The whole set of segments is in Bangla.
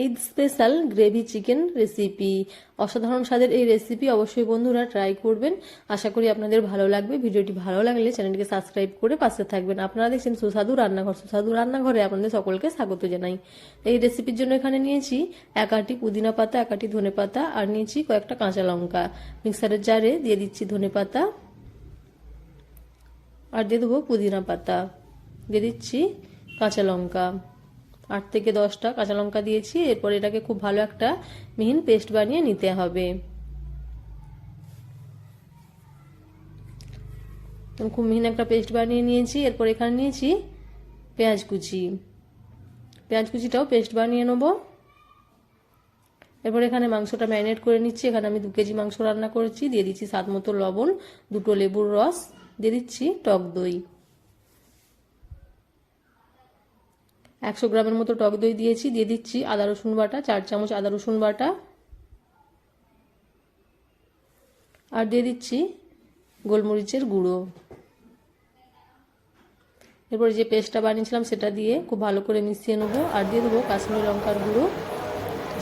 Eid special gravy chicken recipe. অসাধারণ স্বাদের এই রেসিপি অবশ্যই বন্ধুরা ট্রাই করবেন। আশা করি আপনাদের ভালো লাগবে। ভিডিওটি ভালো লাগলে চ্যানেলটিকে সাবস্ক্রাইব করে পাশে থাকবেন। আপনারা দেখছেন সুস্বাদু রান্নাঘর। সুস্বাদু রান্নাঘরে আপনাদের সকলকে স্বাগত জানাই। এই রেসিপির জন্য এখানে নিয়েছি এক আটি পুদিনা পাতা, এক আটি ধনে পাতা, আর নিয়েছি কয়েকটা কাঁচা লঙ্কা। মিক্সারের জারে দিয়ে দিচ্ছি ধনে পাতা, আর দিয়ে দেবো পুদিনা পাতা। দিয়ে দিচ্ছি কাঁচা লঙ্কা। আট থেকে দশটা কাঁচা লঙ্কা দিয়েছি, এরপর এটাকে খুব ভালো একটা মিহিন পেস্ট বানিয়ে নিতে হবে। খুব মিহিন একটা পেস্ট বানিয়ে নিয়েছি, এরপর এখানে নিয়েছি পেঁয়াজ কুচি। পেঁয়াজ কুচিটাও পেস্ট বানিয়ে নেব। এরপর এখানে মাংসটা ম্যারিনেট করে নিচ্ছি, এখানে আমি দু কেজি মাংস রান্না করেছি, দিয়ে দিচ্ছি স্বাদ মতো লবণ, দুটো লেবুর রস, দিয়ে দিচ্ছি টক দই। একশো গ্রামের মতো টক দই দিয়েছি, দিয়ে দিচ্ছি আদা, রসুন বাটা, চার চামচ আদা, রসুন বাটা। আর দিয়ে দিচ্ছি গোলমরিচের গুঁড়ো। এরপর যে পেস্টটা বানিয়েছিলাম সেটা দিয়ে খুব ভালো করে মিশিয়ে নেব। আর দিয়ে দেবো কাশ্মীরি লঙ্কার গুঁড়ো।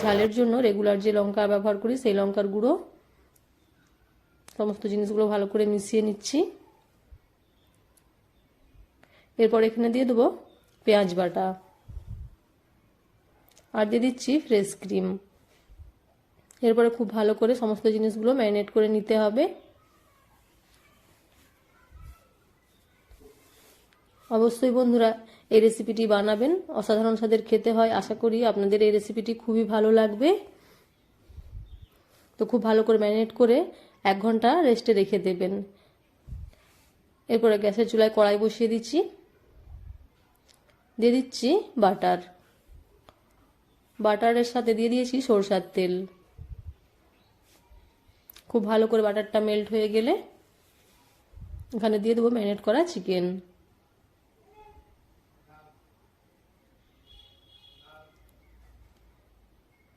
ঝালের জন্য রেগুলার যে লঙ্কা ব্যবহার করি সেই লঙ্কার গুঁড়ো। সমস্ত জিনিসগুলো ভালো করে মিশিয়ে নিচ্ছি। এরপর এখানে দিয়ে দেবো পেঁয়াজ বাটা। আর দিয়ে দিচ্ছি ফ্রেশ ক্রিম এরপরে খুব ভালো করে সমস্ত জিনিসগুলো ম্যারিনেট করে নিতে হবে। অবশ্যই বন্ধুরা, এই রেসিপিটি বানাবেন। অসাধারণ স্বাদের খেতে হয়, আশা করি আপনাদের এই রেসিপিটি খুবই ভালো লাগবে। তো খুব ভালো করে ম্যারিনেট করে এক ঘণ্টা রেস্টে রেখে দেবেন। এরপরে গ্যাসের চুলায় কড়াই বসিয়ে দিচ্ছি। দিয়ে দিচ্ছি বাটার বাটারের সাথে দিয়ে দিয়েছি সরষার তেল। খুব ভালো করে বাটারটা মেল্ট হয়ে গেলে এখানে দিয়ে দেবো ম্যারিনেট করা চিকেন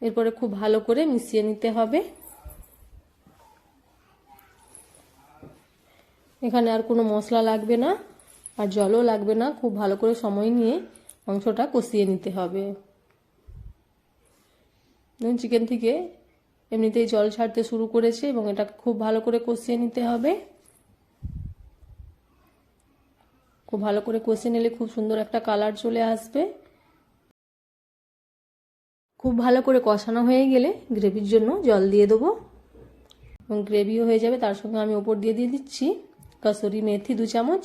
এরপরে খুব ভালো করে মিশিয়ে নিতে হবে। এখানে আর কোনো মশলা লাগবে না আর জলও লাগবে না। খুব ভালো করে সময় নিয়ে মাংসটা কষিয়ে নিতে হবে। চিকেন থেকে এমনিতেই জল ছাড়তে শুরু করেছে এবং এটা খুব ভালো করে কষিয়ে নিতে হবে খুব ভালো করে কষিয়ে নিলে খুব সুন্দর একটা কালার চলে আসবে খুব ভালো করে কষানো হয়ে গেলে গ্রেভির জন্য জল দিয়ে দেবো এবং গ্রেভিও হয়ে যাবে তার সঙ্গে আমি ওপর দিয়ে দিয়ে দিচ্ছি কাসুরি মেথি দু চামচ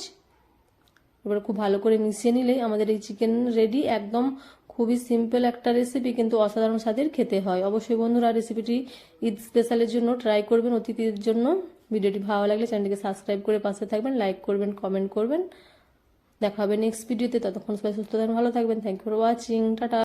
এবার খুব ভালো করে মিশিয়ে নিলে আমাদের এই চিকেন রেডি একদম খুবই সিম্পল একটা রেসিপি কিন্তু অসাধারণ স্বাদের খেতে হয়। অবশ্যই বন্ধুরা রেসিপিটি ঈদ স্পেশালের জন্য ট্রাই করবেন অতিথিদের জন্য। ভিডিওটি ভালো লাগলে চ্যানেলটিকে সাবস্ক্রাইব করে পাশে থাকবেন লাইক করবেন কমেন্ট করবেন। দেখা হবে নেক্সট ভিডিওতে ততক্ষণ সবাই সুস্থ থাকবেন, ভালো থাকবেন। Thank you for watching tata.